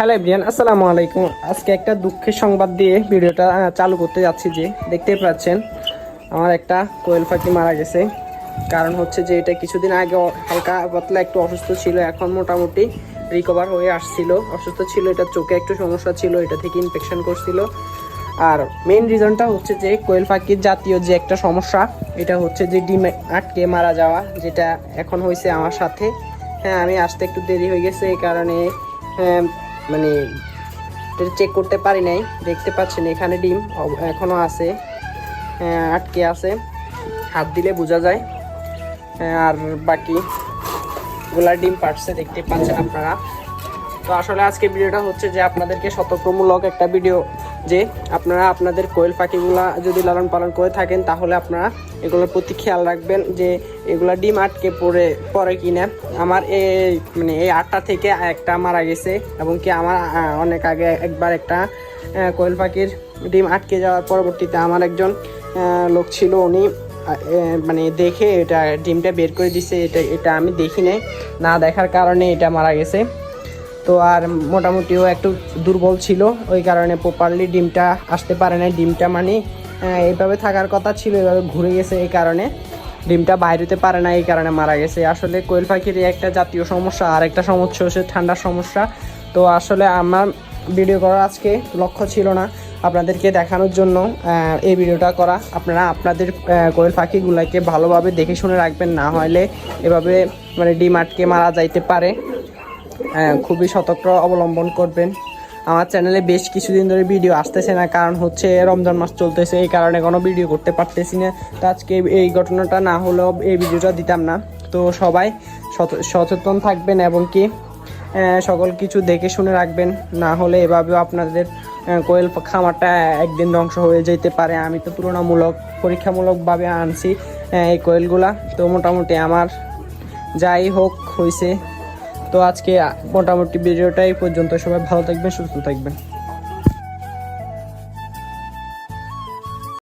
Hello everyone আসসালামু আলাইকুম। আজকে একটা দুঃখের সংবাদ দিয়ে ভিডিওটা চালু করতে যাচ্ছি যে দেখতেই পাচ্ছেন আমার একটা কোয়েল পাখি মারা গেছে। কারণ হচ্ছে যে এটা কিছুদিন আগে হালকা পাতলা একটু অসুস্থ ছিল এখন মোটামুটি রিকভার হয়ে আসছিল। অসুস্থ ছিল এটা চোখে একটু সমস্যা ছিল এটা থেকে ইনফেকশন করছিল। আর মেন রিজনটা হচ্ছে যে কোয়েল পাখির জাতীয় যে একটা সমস্যা এটা হচ্ছে যে ডিম আটকে মারা যাওয়া যেটা এখন হয়েছে আমার সাথে। হ্যাঁ আমি আসতে একটু দেরি হয়ে গেছে এই কারণে হ্যাঁ, মানে চেক করতে পারি নাই দেখতে পাচ্ছেন এখানে ডিম এখনও এখনও আছে হ্যাঁ, আটকে আছে। হাত দিলে বোঝা যায়। হ্যাঁ, আর বাকি গোলার ডিম পারছে দেখতে পাচ্ছেন আপনারা। তো আসলে আজকে ভিডিওটা হচ্ছে যে আপনাদেরকে সতর্কমূলক একটা ভিডিও যে আপনারা আপনাদের কোয়েল পাখিগুলা যদি লালন পালন করে থাকেন, তাহলে আপনারা এগুলোর প্রতি খেয়াল রাখবেন যে এগুলো ডিম আটকে পড়ে পড়ে কিনা। আমার এই মানে এই আটটা থেকে একটা মারা গেছে এবং কি আমার অনেক আগে একবার একটা কোয়েল পাখির ডিম আটকে যাওয়ার পরবর্তীতে আমার একজন লোক ছিল উনি মানে দেখে এটা ডিমটা বের করে দিছে, এটা এটা আমি দেখি নাই। না দেখার কারণে এটা মারা গেছে। তো আর মোটামুটিও একটু দুর্বল ছিল, ওই কারণে প্রপারলি ডিমটা আসতে পারে না ডিমটা মানে এইভাবে থাকার কথা ছিল, এভাবে ঘুরে গেছে এই কারণে। ডিমটা বাইরে হতে পারে না এই কারণে মারা গেছে। আসলে কোয়েল পাখির একটা জাতীয় সমস্যা, আর একটা সমস্যা হচ্ছে ঠান্ডার সমস্যা। তো আসলে আমার ভিডিও করার আজকে লক্ষ্য ছিল না, আপনাদেরকে দেখানোর জন্য এই ভিডিওটা করা। আপনারা আপনাদের কোয়েল পাখিগুলোকে ভালোভাবে দেখে শুনে রাখবেন, না হলে এভাবে মানে ডিম আটকে মারা যাইতে পারে। খুবই সতর্ক অবলম্বন করবেন। আমার চ্যানেলে বেশ কিছুদিন ধরে ভিডিও আসতেছে না, কারণ হচ্ছে রমজান মাস চলতেছে, এই কারণে কোনো ভিডিও করতে পারতেছি না। তো আজকে এই ঘটনাটা না হলেও এই ভিডিওটা দিতাম না। তো সবাই সচেতন থাকবেন এবং কি সকল কিছু দেখে শুনে রাখবেন। না হলে এভাবেও আপনাদের কোয়েল খামারটা একদিন ধ্বংস হয়ে যেতে পারে। আমি তো তুলনামূলক, পরীক্ষামূলকভাবে আনছি এই কোয়েলগুলা। তো মোটামুটি আমার যাই হোক হয়েছে তো আজকে মোটামুটি ভিডিওটাই পর্যন্ত। সবাই ভালো থাকবেন সুস্থ থাকবেন।